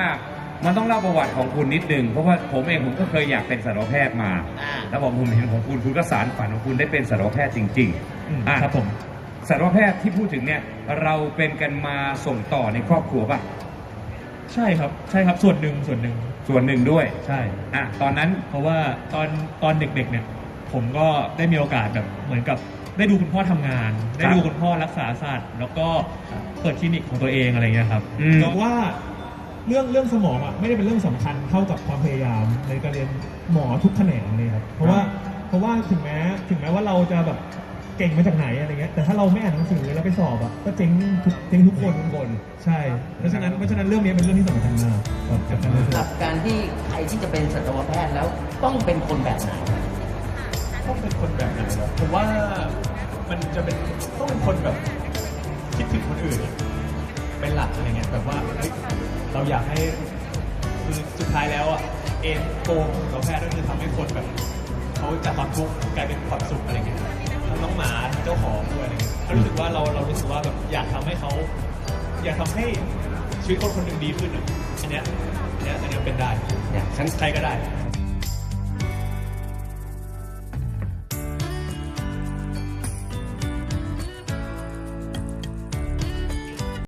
อะมันต้องเล่าประวัติของคุณนิดนึง เพราะว่าผมเองผมก็เคยอยากเป็นสัตวแพทย์มาอ่าแล้วผมผมเห็นของคุณคุณก็สารฝันของคุณได้เป็นสัตวแพทย์จริงอืมๆอะครับผมสัตวแพทย์ที่พูดถึงเนี่ยเราเป็นกันมาส่งต่อในครอบครัวป่ะใช่ครับใช่ครับส่วนหนึ่งส่วนหนึ่งส่วนหนึ่งด้วยใช่อะตอนนั้นเพราะว่าตอนตอนเด็กๆเนี่ยผมก็ได้มีโอกาสแบบเหมือนกับได้ดูคุณพ่อทำงาน ได้ดูคุณพ่อรักษาสัตว์ แล้วก็เปิดคลินิกของตัวเองอะไรเงี้ยครับอืมแต่ว่า เรื่องเรื่องสมองอะไม่ได้เป็นเรื่องสำคัญเท่ากับความพยายามในการเรียนหมอทุกแขนงเลยครับเพราะว่าเพราะว่าถึงแม้ถึงแม้ว่าเราจะแบบเก่งมาจากไหนอะไรเงี้ยแต่ถ้าเราไม่อ่านหนังสือแล้วไปสอบอะก็เจ๊งทุกเจ๊งทุกคนทุกคนใช่ เพราะฉะนั้นเพราะฉะนั้นเรื่องนี้เป็นเรื่องที่สำคัญมากครับกับการเรียนกับการที่ใครที่จะเป็นสัตวแพทย์แล้วต้องเป็นคนแบบไหน ต้องเป็นคนแบบไหนเหรอผมว่ามันจะเป็นต้องเป็นคนแบบ อยากให้คือสุดท้ายแล้วอะเอ็นโกงของเราแพทย์ก็คือทำให้คนแบบเขาจากความทุกข์กลายเป็นความสุขอะไรเงี้ยทั้งน้องหมาทั้งเจ้าของด้วยอะไรเงี้ยก็รู้สึกว่าเราเรารู้สึกว่าแบบอยากทำให้เขาอยากทำให้ชีวิตคนคนหนึ่งดีขึ้นอะอันเนี้ยอันเนี้ยอันเนี้ยเป็นได้อย่างฉันใครก็ได้